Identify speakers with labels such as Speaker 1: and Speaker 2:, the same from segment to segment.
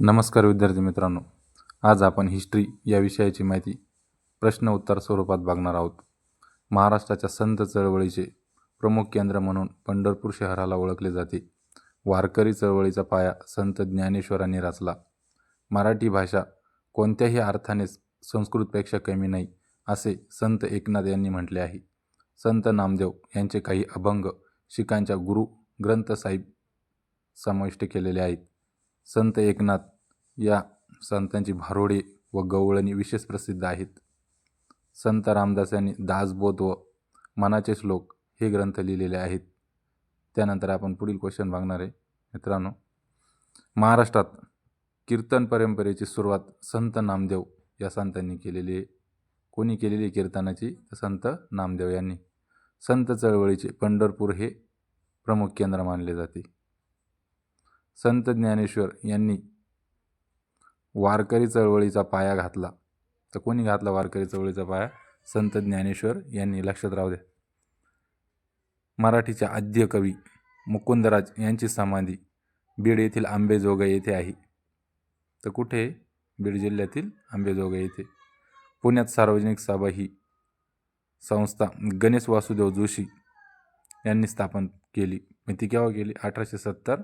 Speaker 1: नमस्कार विद्यार्थी मित्रांनो. आज आपण हिस्ट्री या विषयाची माहिती प्रश्न उत्तर स्वरूपात बघणार आहोत. महाराष्ट्राच्या संत चळवळीचे प्रमुख केंद्र म्हणून पंढरपूर शहराला ओळखले जाते. वारकरी चळवळीचा पाया संत ज्ञानेश्वरांनी रचला. मराठी भाषा कोणत्याही अर्थाने संस्कृतपेक्षा कमी नाही असे संत एकनाथ यांनी म्हटले आहे. संत नामदेव यांचे काही अभंग शिखांच्या गुरु ग्रंथसाहेब समाविष्ट केलेले आहेत. संत एकनाथ या संतांची भारोडे व गवळणी विशेष प्रसिद्ध आहेत. संत रामदास यांनी दासबोध व मनाचे श्लोक हे ग्रंथ लिहिलेले आहेत. त्यानंतर आपण पुढील क्वेश्चन बघणार आहे. मित्रांनो महाराष्ट्रात कीर्तन परंपरेची सुरुवात संत नामदेव या संतांनी केलेली आहे. कोणी केलेली कीर्तनाची? संत नामदेव यांनी. संत चळवळीचे पंढरपूर हे प्रमुख केंद्र मानले जाते. संत ज्ञानेश्वर यांनी वारकरी चळवळीचा पाया घातला. तर कोणी घातला वारकरी चळवळीचा पाया? संत ज्ञानेश्वर यांनी. लक्षात राहू द्या. मराठीचे आद्य कवी मुकुंदराज यांची समाधी बीड येथील आंबेजोगाई येथे आहे. तर कुठे बीड जिल्ह्यातील आंबेजोगाई येथे. पुण्यात सार्वजनिक सभा ही संस्था गणेश वासुदेव जोशी यांनी स्थापन केली. मग ती केव्हा केली? अठराशे सत्तर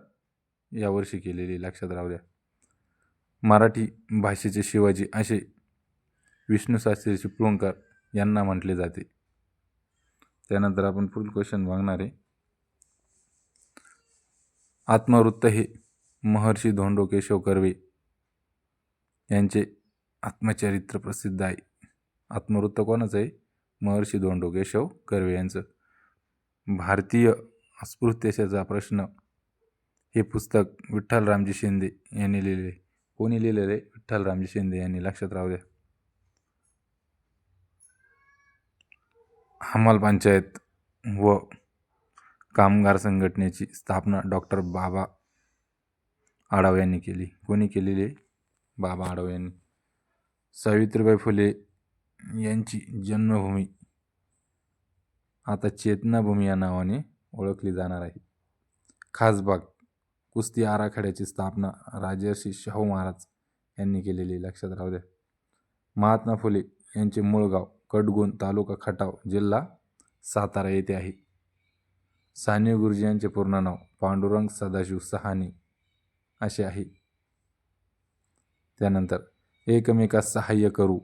Speaker 1: यावर्षी केलेली लक्षात राहू द्या. मराठी भाषेचे शिवाजी असे विष्णूशास्त्री चिपळूणकर यांना म्हटले जाते. त्यानंतर आपण पुढील क्वेश्चन मागणार आहे. आत्मवृत्त हे महर्षी धोंडो केशव कर्वे यांचे आत्मचरित्र प्रसिद्ध आहे. आत्मवृत्त कोणाचं आहे? महर्षी धोंडो केशव कर्वे यांचं. भारतीय अस्पृश्यतेचा प्रश्न हे पुस्तक विठ्ठल रामजी शिंदे यांनी लिहिलेले कोणी लिहिलेले विठ्ठल रामजी शिंदे यांनी. लक्षात राहू द्या. हमाल पंचायत व कामगार संघटनेची स्थापना डॉक्टर बाबा आढाव यांनी केली. कोणी केलेली बाबा आढाव यांनी. सावित्रीबाई फुले यांची जन्मभूमी आता चेतनाभूमी या नावाने ओळखली जाणार आहे. खासबाग कुस्ती आराखड्याची स्थापना राजर्षी शाहू महाराज यांनी केलेली. लक्षात राहू द्या. महात्मा फुले यांचे मूळ गाव कडगुण तालुका खटाव जिल्हा सातारा येथे आहे. साने गुरुजी यांचे पूर्ण नाव पांडुरंग सदाशिव सहाने असे आहे. त्यानंतर एकमेकास सहाय्य करू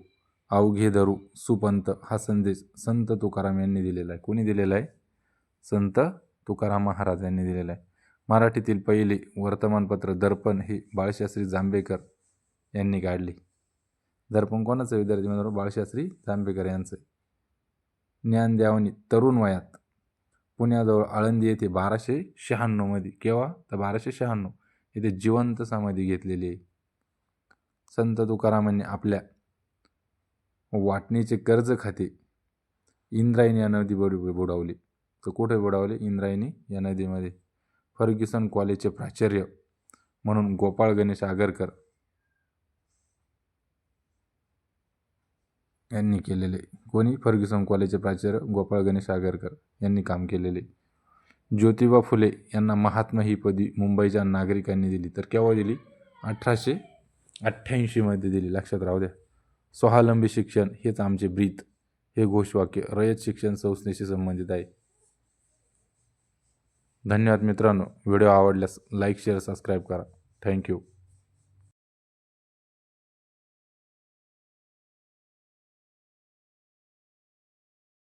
Speaker 1: अवघे धरू सुपंत हा संदेश संत तुकाराम यांनी दिलेला आहे. कोणी दिलेला आहे? संत तुकाराम महाराज यांनी दिलेला आहे. मराठीतील पहिले वर्तमानपत्र दर्पण हे बाळशास्त्री जांभेकर यांनी काढले. दर्पण कोणाचं विद्यार्थी म्हणून बाळशास्त्री जांभेकर यांचं ज्ञान ज्ञानदेवानी तरुण वयात पुण्याजवळ आळंदी येथे बाराशे शहाण्णवमध्ये केव्हा? तर बाराशे शहाण्णव येथे जिवंत समाधी घेतलेली आहे. संत तुकारामांनी आपल्या वाटणीचे कर्ज खाते इंद्रायणी या नदी बरोबर बुडवले. तर कुठे बुडवले? इंद्रायणी या नदीमध्ये. फर्ग्युसन कॉलेजचे प्राचार्य म्हणून गोपाळ गणेश आगरकर यांनी केलेले. कोणी? फर्ग्युसन कॉलेजचे प्राचार्य गोपाळ गणेश आगरकर यांनी काम केलेले. ज्योतिबा फुले यांना महात्मा ही पदवी मुंबईच्या नागरिकांनी दिली. तर केव्हा दिली? अठराशे अठ्ठ्याऐंशीमध्ये दिली. लक्षात राहू द्या. स्वावलंबी शिक्षण हेच आमचे ब्रीत हे घोषवाक्य रयत शिक्षण संस्थेशी संबंधित आहे. धन्यवाद मित्रांनो. व्हिडिओ आवडल्यास लाईक शेअर सबस्क्राईब करा. Thank you.